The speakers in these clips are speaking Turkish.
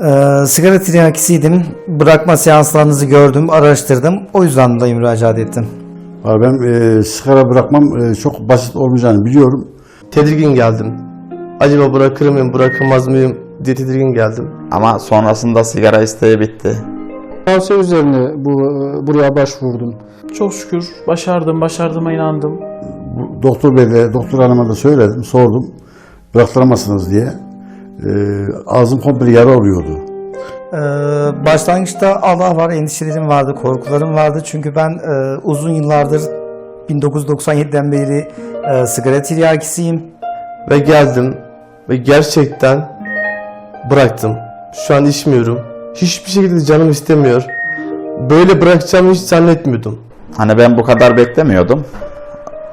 Ee, sigara tiryakisiydim. Bırakma seanslarınızı gördüm, araştırdım. O yüzden dolayı müracaat ettim. Abi ben e, sigara bırakmam e, çok basit olmayacağını biliyorum. Tedirgin geldim. Acaba bırakır mıyım, bırakamaz mıyım diye tedirgin geldim. Ama sonrasında sigara isteği bitti. Tavsiye üzerine bu buraya başvurdum. Çok şükür başardım, başardığıma inandım. Bu doktor beyle, doktor hanıma da söyledim, sordum. Bıraktıramazsınız diye. E, ağzım komple yara oluyordu. Ee, başlangıçta Allah var, endişelerim vardı, korkularım vardı. Çünkü ben e, uzun yıllardır 1997'den beri e, sigara tiryakisiyim. Ve geldim ve gerçekten bıraktım. Şu an içmiyorum. Hiçbir şekilde canım istemiyor. Böyle bırakacağımı hiç zannetmiyordum. Hani ben bu kadar beklemiyordum.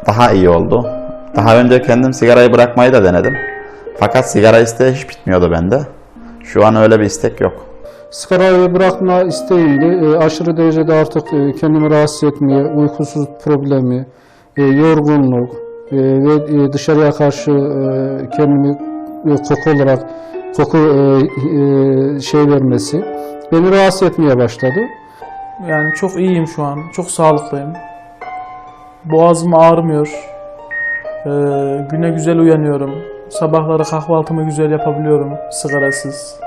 Daha iyi oldu. Daha önce kendim sigarayı bırakmayı da denedim. Fakat sigara isteği hiç bitmiyordu bende. Şu an öyle bir istek yok. Sigarayı bırakma isteğimdi. E, aşırı derecede artık e, kendimi rahatsız etmeye, uykusuz problemi, e, yorgunluk e, ve e, dışarıya karşı e, kendimi e, koku olarak koku e, e, şey vermesi beni rahatsız etmeye başladı. Yani çok iyiyim şu an, çok sağlıklıyım. Boğazım ağrımıyor. Ee, güne güzel uyanıyorum. Sabahları kahvaltımı güzel yapabiliyorum sigarasız.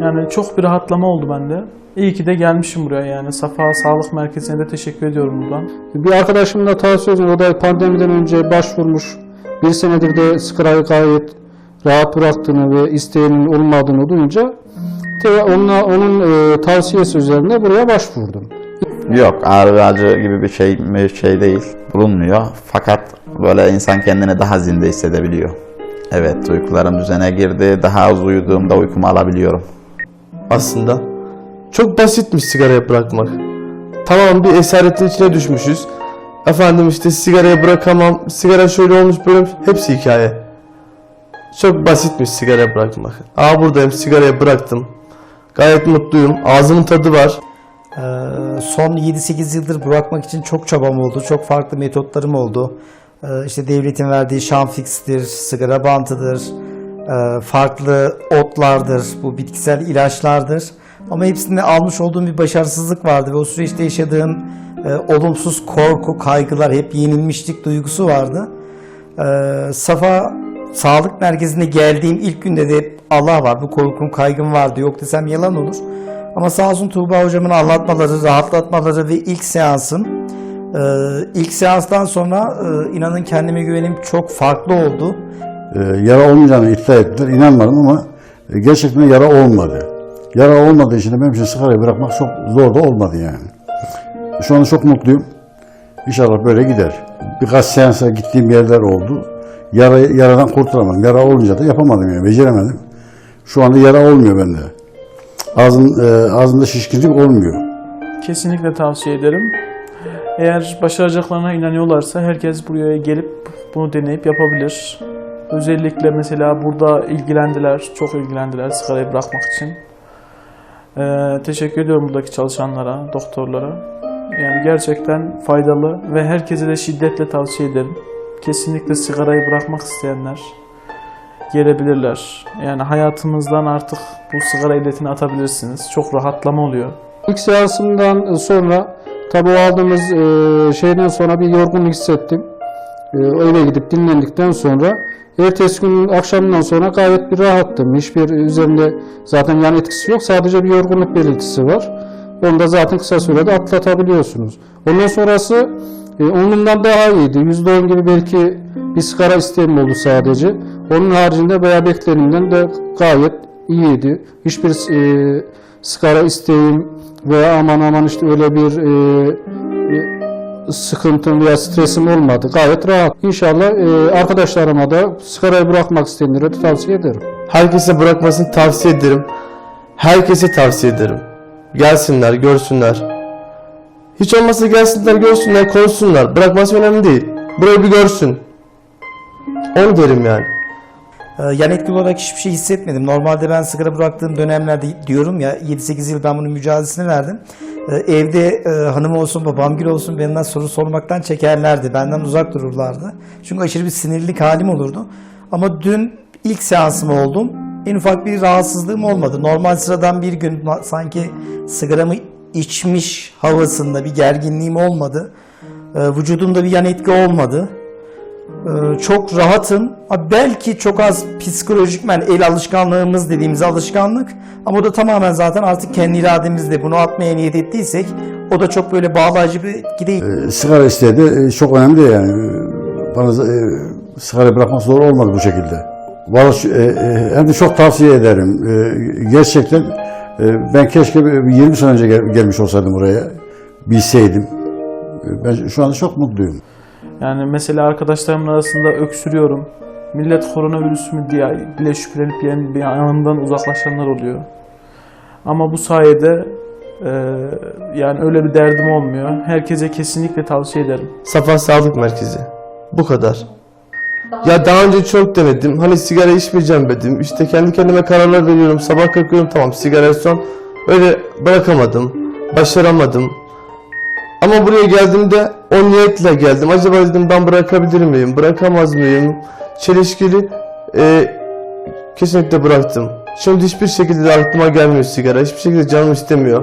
Yani çok bir rahatlama oldu bende. İyi ki de gelmişim buraya yani. Safa Sağlık Merkezi'ne de teşekkür ediyorum buradan. Bir arkadaşım da tavsiye ediyor. O da pandemiden önce başvurmuş. Bir senedir de sigarayı gayet rahat bıraktığını ve isteğinin olmadığını duyunca te- onunla, onun e, tavsiyesi üzerine buraya başvurdum. Yok ağrı acı gibi bir şey bir şey değil. Bulunmuyor. Fakat böyle insan kendini daha zinde hissedebiliyor. Evet uykularım düzene girdi. Daha az uyuduğumda uykumu alabiliyorum. Aslında çok basitmiş sigarayı bırakmak. Tamam bir esaretin içine düşmüşüz. Efendim işte sigarayı bırakamam, sigara şöyle olmuş böyle olmuş. Hepsi hikaye. Çok basitmiş sigarayı bırakmak. Aa buradayım sigarayı bıraktım. Gayet mutluyum. Ağzımın tadı var. Ee, son 7-8 yıldır bırakmak için çok çabam oldu. Çok farklı metotlarım oldu. Ee, işte devletin verdiği şanfikstir, sigara bantıdır, e, farklı otlardır, bu bitkisel ilaçlardır. Ama hepsinde almış olduğum bir başarısızlık vardı ve o süreçte yaşadığım e, olumsuz korku, kaygılar, hep yenilmişlik duygusu vardı. Ee, Safa Sağlık Merkezi'ne geldiğim ilk günde de Allah var, bu korkum, kaygım vardı. Yok desem yalan olur. Ama sağ olsun Tuğba hocamın anlatmaları, rahatlatmaları ve ilk seansım. Ee, ilk seanstan sonra e, inanın kendime güvenim çok farklı oldu. E, yara olmayacağını iddia ettiler. İnanmadım ama e, gerçekten yara olmadı. Yara olmadığı için de benim için sigarayı bırakmak çok zor da olmadı yani. Şu anda çok mutluyum. İnşallah böyle gider. Birkaç seansa gittiğim yerler oldu. Yara, yaradan kurtulamadım. Yara olunca da yapamadım yani. Beceremedim. Şu anda yara olmuyor bende. Ağzın, e, ağzımda şişkinlik olmuyor. Kesinlikle tavsiye ederim. Eğer başaracaklarına inanıyorlarsa herkes buraya gelip bunu deneyip yapabilir. Özellikle mesela burada ilgilendiler, çok ilgilendiler sigarayı bırakmak için. Ee, teşekkür ediyorum buradaki çalışanlara, doktorlara. Yani gerçekten faydalı ve herkese de şiddetle tavsiye ederim. Kesinlikle sigarayı bırakmak isteyenler gelebilirler. Yani hayatımızdan artık bu sigara illetini atabilirsiniz. Çok rahatlama oluyor. İlk seansımdan sonra tabi o aldığımız e, şeyden sonra bir yorgunluk hissettim. E, eve gidip dinlendikten sonra ertesi gün akşamdan sonra gayet bir rahattım. Hiçbir üzerinde zaten yan etkisi yok. Sadece bir yorgunluk belirtisi var. Onu da zaten kısa sürede atlatabiliyorsunuz. Ondan sonrası e, onundan daha iyiydi. %10 gibi belki bir sigara isteğim oldu sadece. Onun haricinde veya beklenimden de gayet iyiydi. Hiçbir e, sigara isteğim veya aman aman işte öyle bir e, sıkıntım veya stresim olmadı. Gayet rahat. İnşallah e, arkadaşlarıma da sigarayı bırakmak isteyenlere de tavsiye ederim. Herkese bırakmasını tavsiye ederim. Herkese tavsiye ederim. Gelsinler, görsünler. Hiç olmazsa gelsinler, görsünler, konuşsunlar. Bırakması önemli değil. Burayı bir görsün. Onu derim yani. Ee, yan etki olarak hiçbir şey hissetmedim. Normalde ben sigara bıraktığım dönemlerde diyorum ya 7-8 yıl ben bunun mücadelesini verdim. Ee, evde e, hanım olsun babam gül olsun benden soru sormaktan çekerlerdi. Benden uzak dururlardı. Çünkü aşırı bir sinirlilik halim olurdu. Ama dün ilk seansım oldum. en ufak bir rahatsızlığım olmadı. Normal sıradan bir gün sanki sigaramı içmiş havasında bir gerginliğim olmadı. Ee, vücudumda bir yan etki olmadı. Ee, çok rahatım. Ha, belki çok az psikolojikmen el alışkanlığımız dediğimiz alışkanlık ama o da tamamen zaten artık kendi irademizle bunu atmaya niyet ettiysek o da çok böyle bağlayıcı bir etki değil. E, sigara isteği de e, çok önemli yani. E, Bana e, sigara bırakmak zor olmadı bu şekilde. Vallahi e, hem de çok tavsiye ederim. Gerçekten ben keşke bir 20 sene önce gel- gelmiş olsaydım buraya. Bilseydim. Ben şu anda çok mutluyum. Yani mesela arkadaşlarımın arasında öksürüyorum. Millet koronavirüs mü diye bile şüphelenip yani bir yanımdan uzaklaşanlar oluyor. Ama bu sayede e, yani öyle bir derdim olmuyor. Herkese kesinlikle tavsiye ederim. Safa Sağlık Merkezi. Bu kadar. Ya daha önce çok denedim. Hani sigara içmeyeceğim dedim. İşte kendi kendime kararlar veriyorum. Sabah kalkıyorum tamam sigara son. Öyle bırakamadım. Başaramadım. Ama buraya geldiğimde o niyetle geldim. Acaba dedim ben bırakabilir miyim? Bırakamaz mıyım? Çelişkili. Ee, kesinlikle bıraktım. Şimdi hiçbir şekilde de aklıma gelmiyor sigara. Hiçbir şekilde canım istemiyor.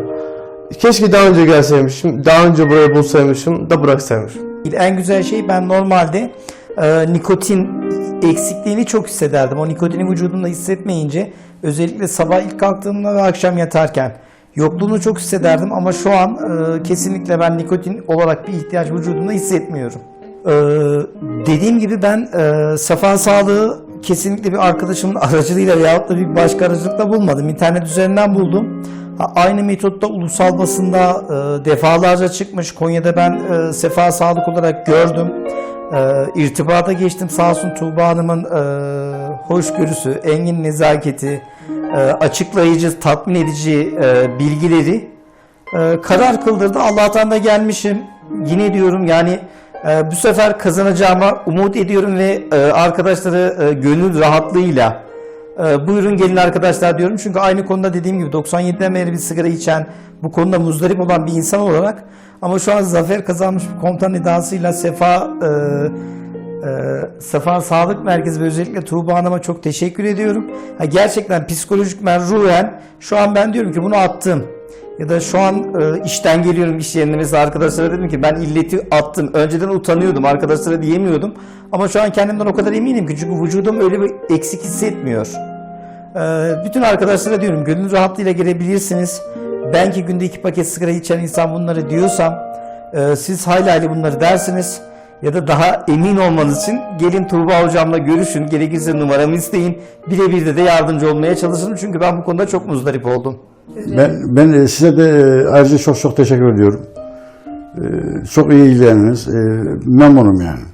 Keşke daha önce gelseymişim. Daha önce burayı bulsaymışım da bıraksaymışım. En güzel şey ben normalde e, nikotin eksikliğini çok hissederdim. O nikotini vücudumda hissetmeyince özellikle sabah ilk kalktığımda ve akşam yatarken yokluğunu çok hissederdim ama şu an e, kesinlikle ben nikotin olarak bir ihtiyaç vücudumda hissetmiyorum. E, dediğim gibi ben e, safa sağlığı kesinlikle bir arkadaşımın aracılığıyla veyahut da bir başka aracılıkla bulmadım. İnternet üzerinden buldum. Aynı metotta ulusal basında e, defalarca çıkmış. Konya'da ben e, sefa sağlık olarak gördüm. E, irtibata geçtim. Sağ olsun Tuğba Hanım'ın e, hoşgörüsü, engin nezaketi, e, açıklayıcı, tatmin edici e, bilgileri e, karar kıldırdı. Allah'tan da gelmişim. Yine diyorum yani bu sefer kazanacağıma umut ediyorum ve arkadaşları gönül rahatlığıyla buyurun gelin arkadaşlar diyorum. Çünkü aynı konuda dediğim gibi 97'den beri bir sigara içen, bu konuda muzdarip olan bir insan olarak ama şu an zafer kazanmış bir komutan edasıyla Sefa e, e, Sefa Sağlık Merkezi ve özellikle Tuğba Hanım'a çok teşekkür ediyorum. Ha, gerçekten psikolojik ben ruhen şu an ben diyorum ki bunu attım. Ya da şu an e, işten geliyorum iş yerine mesela arkadaşlara dedim ki ben illeti attım. Önceden utanıyordum arkadaşlara diyemiyordum. Ama şu an kendimden o kadar eminim ki çünkü vücudum öyle bir eksik hissetmiyor. E, bütün arkadaşlara diyorum gönül rahatlığıyla gelebilirsiniz. Ben ki günde iki paket sigara içen insan bunları diyorsam e, siz hayli hayli bunları dersiniz. Ya da daha emin olmanız için gelin Tuğba hocamla görüşün. Gerekirse numaramı isteyin. Birebir de de yardımcı olmaya çalışırım. Çünkü ben bu konuda çok muzdarip oldum. Ben, ben e, size de e, ayrıca çok çok teşekkür ediyorum. E, Çok iyi ilgilendiniz. Memnunum yani.